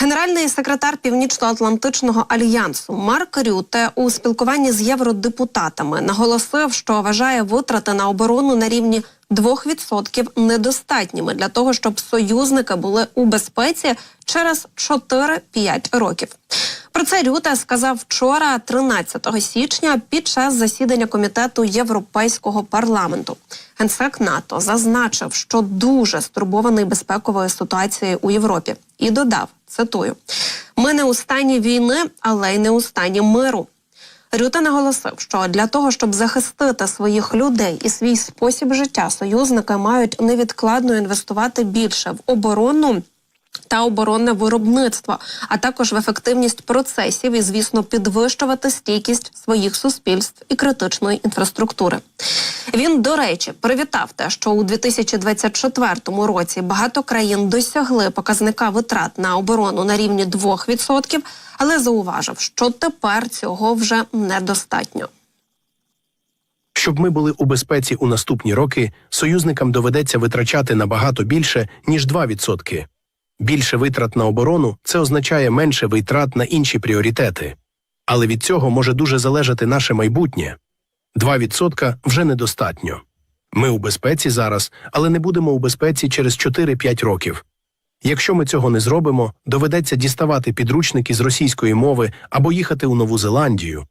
Генеральний секретар Північно-Атлантичного альянсу Марк Рюте у спілкуванні з євродепутатами наголосив, що вважає витрати на оборону на рівні 2% недостатніми для того, щоб союзники були у безпеці через 4-5 років. Про це Рюте сказав вчора, 13 січня, під час засідання комітету Європейського парламенту. Генсек НАТО зазначив, що дуже стурбований безпековою ситуацією у Європі, і додав: цитую: ми не у стані війни, але й не у стані миру. Рюте наголосив, що для того, щоб захистити своїх людей і свій спосіб життя, союзники мають невідкладно інвестувати більше в оборону. Та оборонне виробництво, а також в ефективність процесів і, звісно, підвищувати стійкість своїх суспільств і критичної інфраструктури. Він, до речі, привітав те, що у 2024 році багато країн досягли показника витрат на оборону на рівні 2%, але зауважив, що тепер цього вже недостатньо. Щоб ми були у безпеці у наступні роки, союзникам доведеться витрачати набагато більше, ніж 2%. Більше витрат на оборону це означає менше витрат на інші пріоритети. Але від цього може дуже залежати наше майбутнє. 2% вже недостатньо. Ми у безпеці зараз, але не будемо у безпеці через 4-5 років. Якщо ми цього не зробимо, доведеться діставати підручники з російської мови або їхати у Нову Зеландію,